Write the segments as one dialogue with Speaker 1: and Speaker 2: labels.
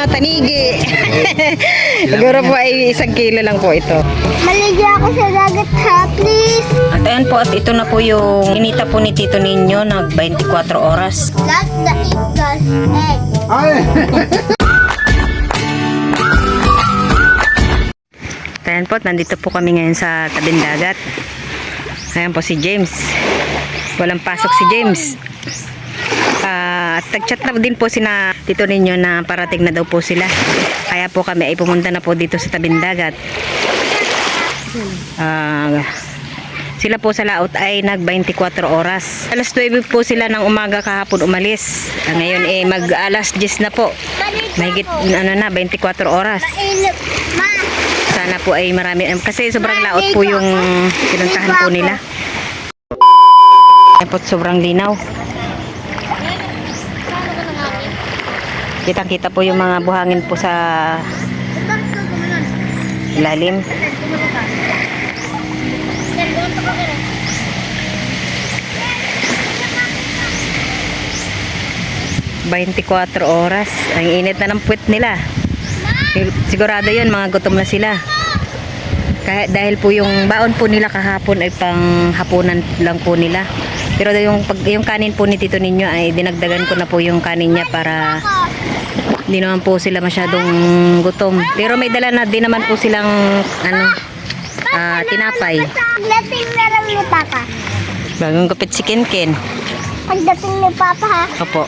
Speaker 1: mga tanigi. Siguro po ay isang kilo lang po ito.
Speaker 2: Maligya ako sa dagat ha, please.
Speaker 1: At ayan po, at ito na po yung inita po ni Tito Ninyo nag 24 oras.
Speaker 2: That's the eagle's egg.
Speaker 1: Ayan po, nandito po kami ngayon sa tabing dagat. Ayan po si James. Walang pasok si James. Ah, at tag-chat na din po sina Tito Ninyo na parating na daw po sila. Kaya po kami ay pumunta na po dito sa tabing dagat. Ah, sila po sa laot ay nag 24 oras. Alas 9 po sila ng umaga kahapon umalis. Ah, ngayon eh mag alas 10 na po. Mahigit ano na 24 oras. Sana po ay marami kasi sobrang laot po yung pinuntahan po nila. Ayan po sobrang linaw. Kitang-kita po yung mga buhangin po sa ilalim. 24 oras. Ang init na ng puwet nila. Sigurado yun, mga gutom na sila. Kahit dahil po yung baon po nila kahapon ay pang hapunan lang po nila. Pero yung, pag, yung kanin po ni Tito Ninyo ay dinagdagan ko na po yung kanin niya para hindi naman po sila masyadong gutom. Pero may dala na din naman po silang ano, ah, tinapay.
Speaker 2: pagdating lang ni Papa.
Speaker 1: Bagong gupit si Ken
Speaker 2: Pagdating ni Papa ha.
Speaker 1: Opo.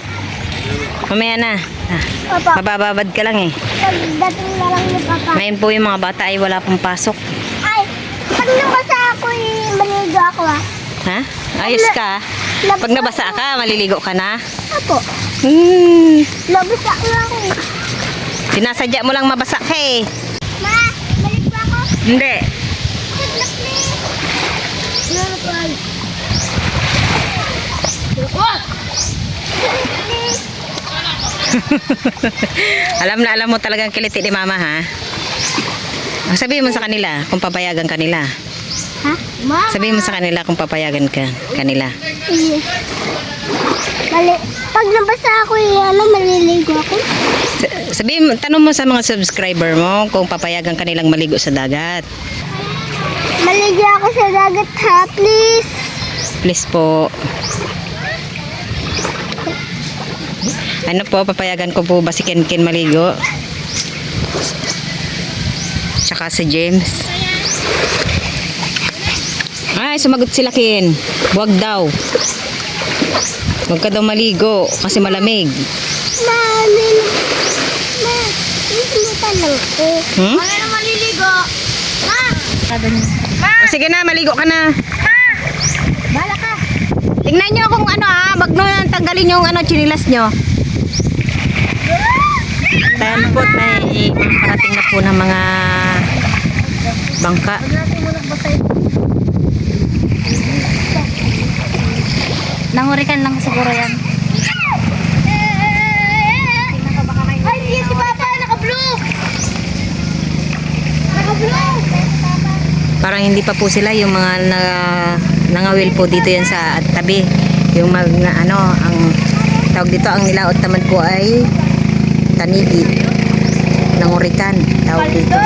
Speaker 1: Mamaya na. Ah,
Speaker 2: Papa,
Speaker 1: mabababad ka lang eh.
Speaker 2: pagdating na lang ni Papa.
Speaker 1: Ngayon po yung mga bata ay wala pong pasok.
Speaker 2: Ay, pag nabasa ako, eh, maligo ako ha.
Speaker 1: Ha? Ayos ka. Pag nabasa ka, maliligo ka na.
Speaker 2: Apo,
Speaker 1: Hmm.
Speaker 2: nabasa ko ako. eh.
Speaker 1: Sinasadya mo lang mabasa ka eh.
Speaker 2: Ma, balik ba ako?
Speaker 1: Hindi. Alam na alam mo talagang kiliti ni mama ha. Ah, Sabihin mo sa kanila kung papayagan kanila.
Speaker 2: Ha? Ma?
Speaker 1: Sabihin mo sa kanila kung papayagan ka kanila.
Speaker 2: Mali. Pag nabasa ako, eh, ano, maliligo ako.
Speaker 1: Sa- Sabihin mo, tanong mo sa mga subscriber mo kung papayagan kanilang maligo sa dagat.
Speaker 2: Maligo ako sa dagat ha, please.
Speaker 1: Please po. Ano po, papayagan ko po ba si Ken Ken maligo? Tsaka si James. Ay, sumagot sila Ken. Huwag daw. Huwag ka daw maligo kasi malamig.
Speaker 2: Ma, min... Ma, isimutan lang ako.
Speaker 1: Hmm?
Speaker 2: Wala na maliligo. Ma!
Speaker 1: O, sige na, maligo ka na.
Speaker 2: Bala ka.
Speaker 1: Tingnan nyo kung ano ha, wag nyo tanggalin yung ano, chinilas nyo. Tayan po, may parating na po ng mga bangka.
Speaker 2: natin muna basay.
Speaker 3: Nangurikan lang siguro yan.
Speaker 2: Ay, hindi si Papa. Naka-blue. Naka-blue.
Speaker 1: Parang hindi pa po sila yung mga na, nangawil po dito yan sa tabi. Yung mag, na, ano, ang tawag dito, ang nilaot naman po ay tanigi. Nangurikan, tawag dito.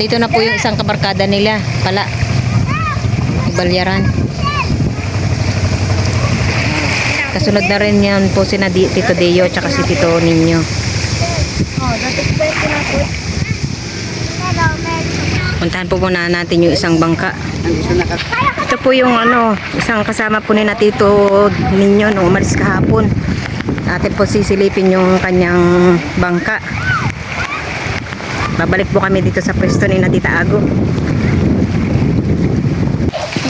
Speaker 1: Dito na po yung isang kabarkada nila, pala. Ibalyaran. Kasunod na rin yan po si Tito Deo at si Tito Ninyo. Puntahan po muna natin yung isang bangka. Ito po yung ano, isang kasama po ni Tito Ninyo nung umalis kahapon. Atin po sisilipin yung kanyang bangka. Babalik po kami dito sa pwesto ni na Tita Ago.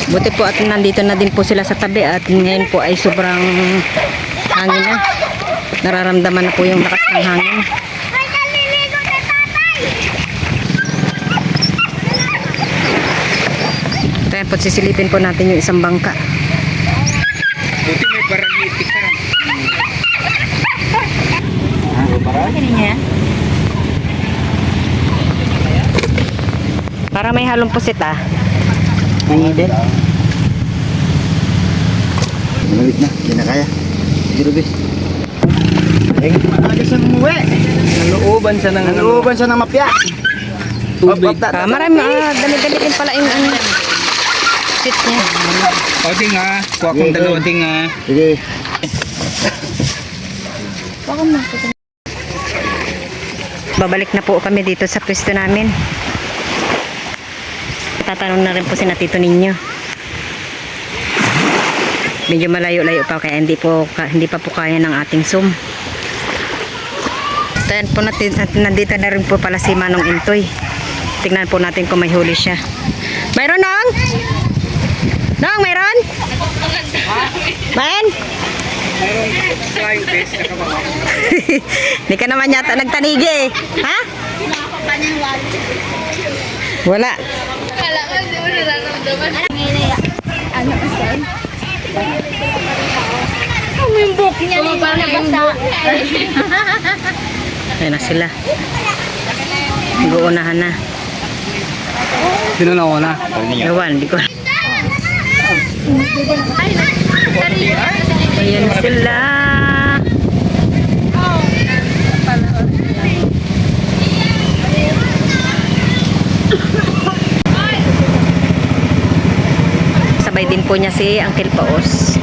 Speaker 1: Buti po at nandito na din po sila sa tabi at ngayon po ay sobrang hangin na. Nararamdaman na po yung lakas ng hangin. Kaya po sisilipin po natin yung isang bangka.
Speaker 4: Buti may parangiti ka.
Speaker 3: Bakit niya
Speaker 1: Para may halong pusit ah.
Speaker 4: Hindi.
Speaker 5: Malamig na, hindi na kaya. Siguro bis. Eh, maaga siya umuwi.
Speaker 4: Naluuban siya ng ano.
Speaker 5: Naluuban siya ng mapya.
Speaker 4: Tubig.
Speaker 1: Ah, marami, ah, dami-dami din pala yung ano. Sit niya.
Speaker 4: O di nga, kuha kong dalawa di nga.
Speaker 5: Sige.
Speaker 1: Babalik na po kami dito sa pwesto namin. Tatanong na rin po si Natito ninyo. Medyo malayo-layo pa kaya hindi po hindi pa po kaya ng ating Zoom. Tayan po natin at nandito na rin po pala si Manong Intoy. Tingnan po natin kung may huli siya. Mayroon nong? Nong, mayroon? Man?
Speaker 4: Flying fish na.
Speaker 1: Hindi ka naman yata nagtanigi eh. Ha? Wala.
Speaker 2: Umimbok niya rin na basa.
Speaker 1: Ayan na sila. Nag-uunahan na.
Speaker 4: Sino na una?
Speaker 1: Ewan, di ko. Ayan na sila. Sabay din po niya si Uncle Paos.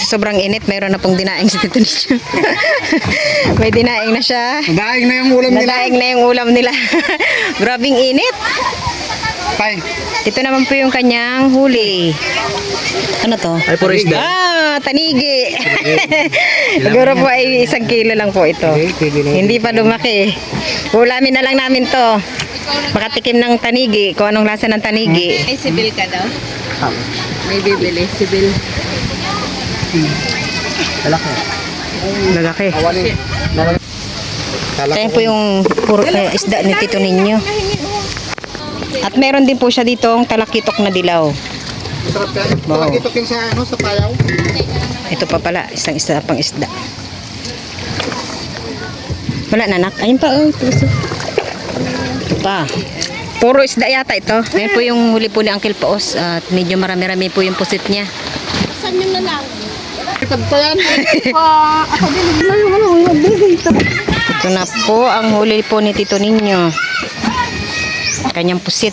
Speaker 1: Sobrang init, mayroon na pong dinaing si Tito Nicho. May dinaing na siya.
Speaker 5: Daing na yung ulam nila.
Speaker 1: Nadaing na yung ulam nila. Grabing init.
Speaker 5: Tay.
Speaker 1: Ito naman po yung kanyang huli. Ano to?
Speaker 4: Ay, puro isda.
Speaker 1: Ah, tanigi. Siguro po ay isang kilo lang po ito. Hindi pa lumaki. Ulamin na lang namin to. Makatikim ng tanigi, kung anong lasa ng tanigi.
Speaker 3: Ay, sibil ka daw? May bibili, sibil.
Speaker 5: Lalaki.
Speaker 1: Lalaki.
Speaker 5: Awalin.
Speaker 1: Kaya po yung puro eh, isda ni Tito Ninyo. At meron din po siya ditong talakitok na dilaw.
Speaker 5: Ito king sa ano sa payaw.
Speaker 1: Ito pa pala, isang isa pang isda. Wala na nak. Ayun pa, oh. puso. Ito pa. Puro isda yata ito. Ngayon po yung huli po ni Uncle Paos at medyo marami-rami po yung pusit niya.
Speaker 2: Saan yung nalang?
Speaker 5: Ipad pa yan.
Speaker 2: Ah. Ito
Speaker 1: na po ang huli po ni Tito Ninyo. Kanyang pusit.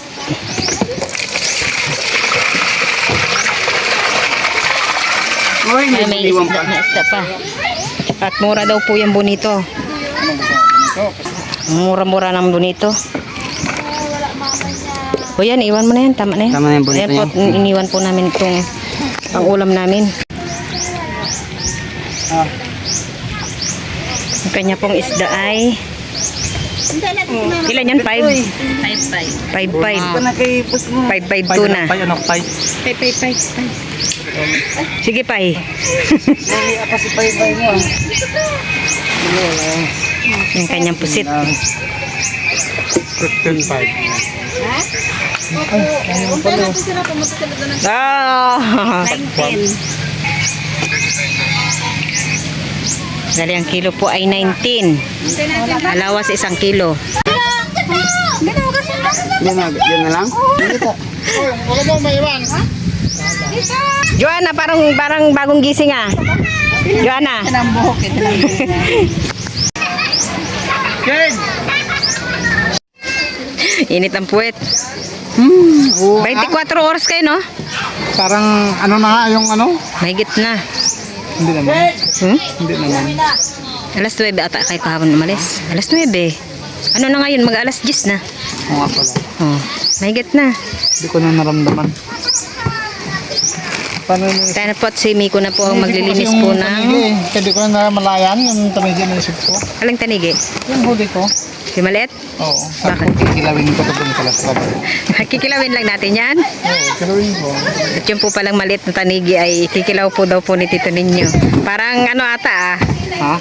Speaker 1: Ay, may
Speaker 5: iwan
Speaker 1: isda
Speaker 5: pa.
Speaker 1: na isda pa. At mura daw po yung bonito. Mura-mura ng bonito. O yan, iwan mo na yan. Tama na yan.
Speaker 5: Tama na yung bonito
Speaker 1: Ayan po, iniwan po namin itong pang ulam namin.
Speaker 5: Ah.
Speaker 1: Ang kanya pong isda ay ilan yan? 5?
Speaker 3: 5-5.
Speaker 1: 5-5.
Speaker 5: na kay boss mo.
Speaker 1: 5-5 tuna.
Speaker 4: ano, pay?
Speaker 3: 5-5-5.
Speaker 1: Sige, pay.
Speaker 5: Apa si pay pay mo.
Speaker 1: Yung kanyang pusit.
Speaker 4: Ten five.
Speaker 1: Ah!
Speaker 3: 19.
Speaker 1: Dali ang kilo po ay 19. Alawas isang kilo.
Speaker 5: Yan na, yan na lang. Wala mo maiwan.
Speaker 1: Joanna, parang parang bagong gising ah. Joanna.
Speaker 3: Ito ng buhok, ito ng buhok.
Speaker 5: Ken.
Speaker 1: Init ang puwet.
Speaker 5: Hmm.
Speaker 1: 24 oras kayo, no?
Speaker 5: Parang ano na nga yung ano?
Speaker 1: Mahigit na.
Speaker 5: Hindi naman.
Speaker 1: Hmm?
Speaker 5: Hindi naman.
Speaker 1: Alas 9 ata kayo kahapon umalis. Alas 9. Ano na ngayon? Mag alas 10 na.
Speaker 5: Oo nga pala.
Speaker 1: Oh, mahigit na.
Speaker 5: Hindi ko na naramdaman. Paano na
Speaker 1: Kaya na po at si Miko na po ang maglilinis po ng...
Speaker 5: Hindi ko na namalayan yung tamigi na isip ko.
Speaker 1: Alang tanigi?
Speaker 5: Yung huli ko.
Speaker 1: Si Maliit?
Speaker 5: Oo. Sabi ko kikilawin ko ito pala sa baba.
Speaker 1: Kikilawin lang natin yan.
Speaker 5: Oo, kilawin ko.
Speaker 1: At yung po palang maliit na tanigi ay kikilaw po daw po ni Tito Ninyo. Parang ano ata ah.
Speaker 5: Ha?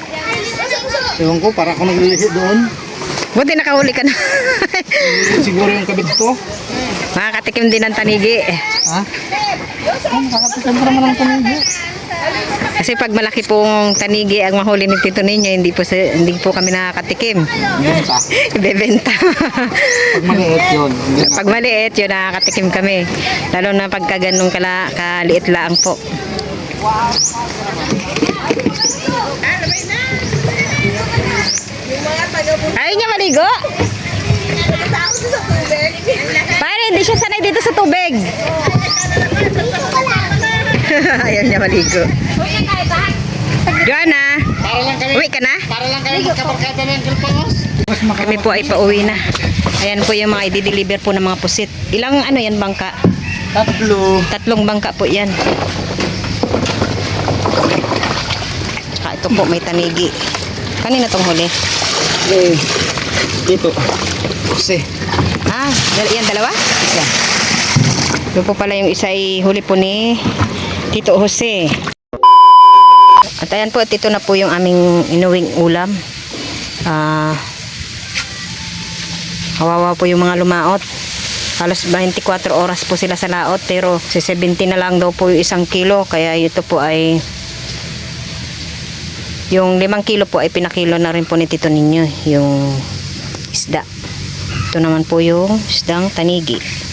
Speaker 5: Ewan ko, para ako naglilihi doon.
Speaker 1: Buti nakahuli ka na.
Speaker 5: Siguro yung kabit ko.
Speaker 1: Makakatikim din ng tanigi.
Speaker 5: Ha? Makakapit ka naman ng tamigi.
Speaker 1: Kasi pag malaki pong tanigi ang mahuli ni Tito ninyo, hindi po, sa, hindi po kami nakakatikim.
Speaker 4: Benta.
Speaker 1: Bebenta.
Speaker 4: Pag maliit yun.
Speaker 1: Pag maliit, yun nakakatikim kami. Lalo na pagka ganun kala, kaliit lang po. Ayaw niya maligo? Paano hindi siya sanay dito sa tubig? Ayaw niya maligo. Joanna,
Speaker 4: Para lang kami,
Speaker 1: uwi ka na?
Speaker 4: para lang kami magkaparkada ng Galpangos.
Speaker 1: Kami po ay pauwi na. Ayan po yung mga i-deliver po ng mga pusit. Ilang ano yan bangka?
Speaker 4: Tatlo.
Speaker 1: Tatlong bangka po yan. Tsaka ito po may tanigi. Kanina tong huli?
Speaker 4: Eh, dito. Kasi,
Speaker 1: Ah, yan dalawa?
Speaker 4: isa.
Speaker 1: Ito po pala yung isa ay huli po ni Tito Jose. At ayan po, at ito na po yung aming inuwing ulam. Ah, kawawa po yung mga lumaot. Halos 24 oras po sila sa laot pero si 70 na lang daw po yung isang kilo kaya ito po ay yung limang kilo po ay pinakilo na rin po ni Tito Ninyo yung isda. Ito naman po yung isdang tanigi.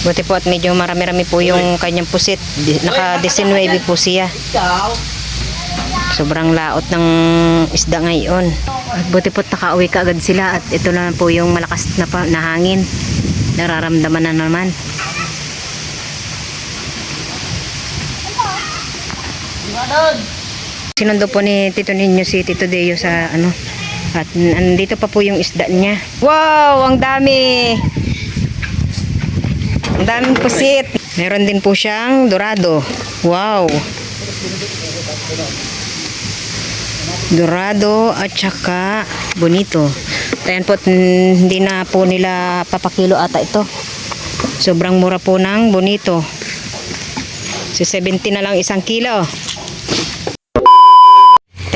Speaker 1: Buti po at medyo marami-rami po yung kanyang pusit. Di- Naka-19 po siya. Sobrang laot ng isda ngayon. At buti po nakauwi ka agad sila at ito na po yung malakas na, pa, na hangin. Nararamdaman na naman. Sinundo po ni Tito Ninyo si Tito Deo sa ano. At nandito pa po yung isda niya. Wow! Ang dami! Ang daming pusit. Meron din po siyang dorado. Wow! Dorado at saka bonito. Ayan po, hindi na po nila papakilo ata ito. Sobrang mura po ng bonito. Si 70 na lang isang kilo.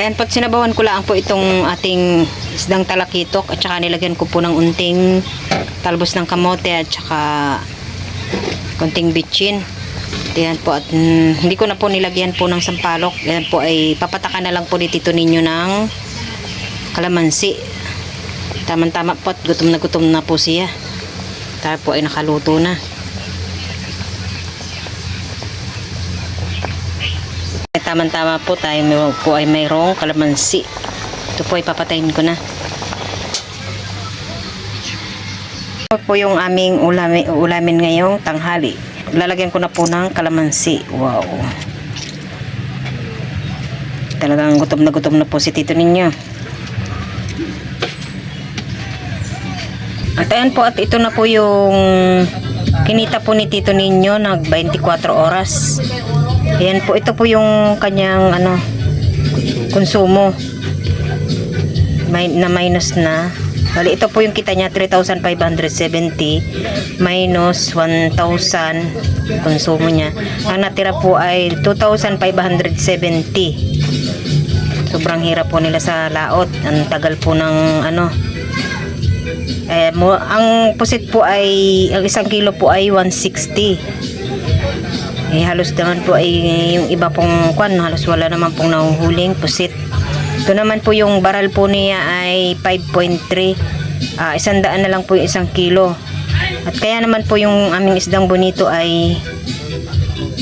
Speaker 1: Ayan po, sinabawan ko lang po itong ating isdang talakitok at saka nilagyan ko po ng unting talbos ng kamote at saka konting bitchin. Ayan po at mm, hindi ko na po nilagyan po ng sampalok. Ayan po ay papatakan na lang po ni Tito ninyo ng kalamansi. Tama-tama po at gutom na gutom na po siya. Tayo po ay nakaluto na. Tama-tama po tayo po ay mayroong kalamansi. Ito po ay papatayin ko na. Po yung aming ulami, ulamin ngayong tanghali. Lalagyan ko na po ng kalamansi. Wow. Talagang gutom na gutom na po si tito ninyo. At ayan po at ito na po yung kinita po ni tito ninyo nag 24 oras. Ayan po ito po yung kanyang ano konsumo. May, na minus na. Bali ito po yung kita niya 3,570 minus 1,000 konsumo niya. Ang natira po ay 2,570. Sobrang hirap po nila sa laot. Ang tagal po ng ano eh, mo, ang pusit po ay, ang isang kilo po ay 160. Eh, halos naman po ay yung iba pong kwan, halos wala naman pong nahuhuling pusit. Ito naman po yung baral po niya ay 5.3. Ah, isang daan na lang po yung isang kilo. At kaya naman po yung aming isdang bonito ay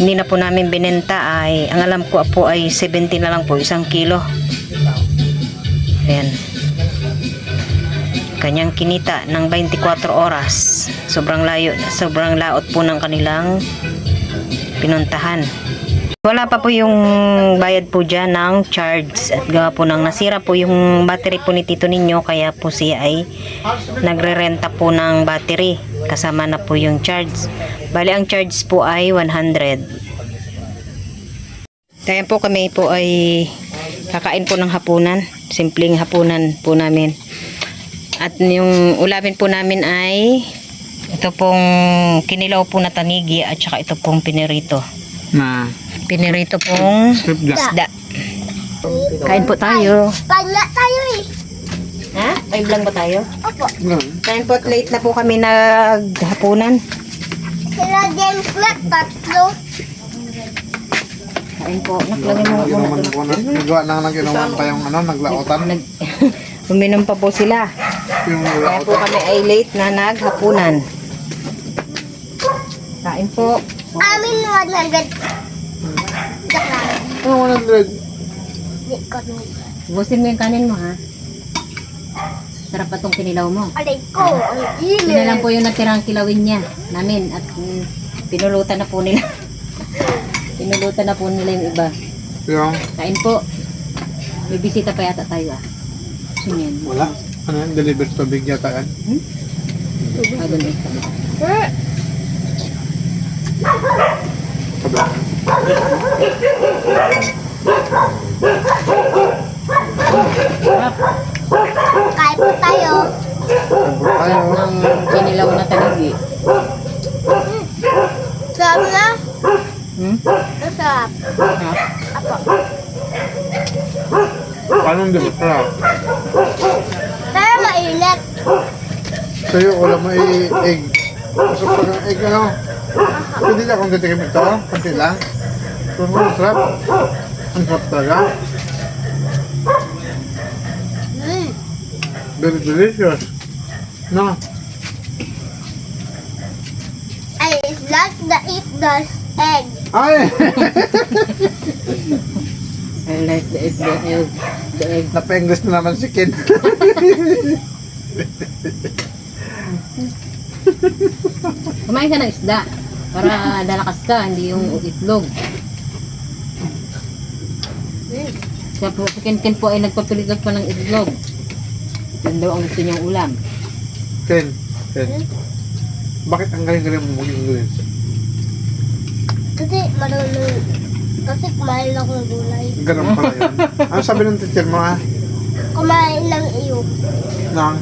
Speaker 1: hindi na po namin binenta ay ang alam ko po ay 70 na lang po isang kilo. Ayan kanyang kinita ng 24 oras. Sobrang layo, sobrang laot po ng kanilang pinuntahan. Wala pa po yung bayad po dyan ng charge at gawa po ng nasira po yung battery po ni tito ninyo kaya po siya ay nagre-renta po ng battery kasama na po yung charge. Bali ang charge po ay 100. Kaya po kami po ay kakain po ng hapunan. Simpleng hapunan po namin. At yung ulamin po namin ay ito pong kinilaw po na tanigi at saka ito pong pinirito.
Speaker 4: Na,
Speaker 1: Pinirito pong isda. Kain po tayo.
Speaker 2: Pagla tayo eh.
Speaker 1: Ha? Five lang ba tayo?
Speaker 2: Opo.
Speaker 4: Ganun.
Speaker 1: Time po late na po kami naghapunan.
Speaker 2: Sila James Black, tatlo.
Speaker 1: Kain po. Naklagay mo muna
Speaker 4: Inuman
Speaker 1: ito.
Speaker 4: na. Nagawa lang ng inuman pa yung ano, naglautan.
Speaker 1: Nag Uminom pa po sila. Kaya po kami ay late na naghapunan. Kain po.
Speaker 2: Amin 100. Joke lang.
Speaker 4: Ano, 100?
Speaker 2: Di ko
Speaker 1: Busin mo yung kanin mo ha. Sarap pa tong kinilaw mo.
Speaker 2: Aray ko, ang
Speaker 1: Yun na lang po yung natirang kilawin niya namin at mm, pinulutan na po nila. pinulutan na po nila yung iba.
Speaker 4: Yung,
Speaker 1: Kain po. May bisita pa yata tayo ah. Sino yan?
Speaker 4: wala. Ano yan, delivered tubig yata yan.
Speaker 1: Ah, doon eh.
Speaker 2: Hmm. Kain po tayo.
Speaker 4: Tayo.
Speaker 1: Ang kinilaw na taligi.
Speaker 2: Sarap na.
Speaker 1: Hmm?
Speaker 2: Sarap.
Speaker 1: Ha?
Speaker 2: Apo.
Speaker 4: Anong di ba?
Speaker 2: Pero mainit.
Speaker 4: Sa'yo, wala mo i-egg. Gusto pa ng egg, ano? Pwede na akong titikim ito. Kunti lang. Pero ang sarap. Ang sarap talaga.
Speaker 2: Mm.
Speaker 4: Very delicious. No?
Speaker 2: I like the eat the egg.
Speaker 4: Ay!
Speaker 1: I like the egg, the egg, the egg.
Speaker 4: Napa-English na naman si Ken.
Speaker 1: Kumain ka ng isda para dalakas ka, hindi yung itlog. Siya po, si Ken Ken po ay nagpapiligat pa ng itlog. Yan daw ang gusto niyang ulam.
Speaker 4: Ken, Ken. Bakit ang galing-galing mo mag-English?
Speaker 2: Kasi marunong. Kasi kumain ako ng gulay.
Speaker 4: Ganun pala yun. Ano sabi ng teacher mo ha?
Speaker 2: Kumain ng iyo.
Speaker 4: Nang,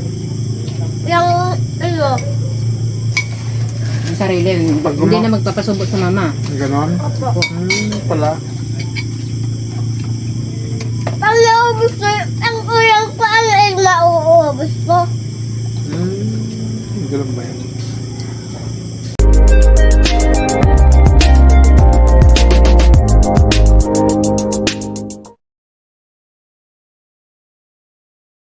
Speaker 2: Yung iyo.
Speaker 1: Yung sarili,
Speaker 4: Pag
Speaker 1: hindi
Speaker 4: guma-
Speaker 1: na magpapasubot sa mama.
Speaker 4: ganon?
Speaker 2: Opo.
Speaker 4: Hmm, pala.
Speaker 2: Pag naubos ko, ang ulang pa ang egg na uuubos ko.
Speaker 4: Hmm, ganun ba yan?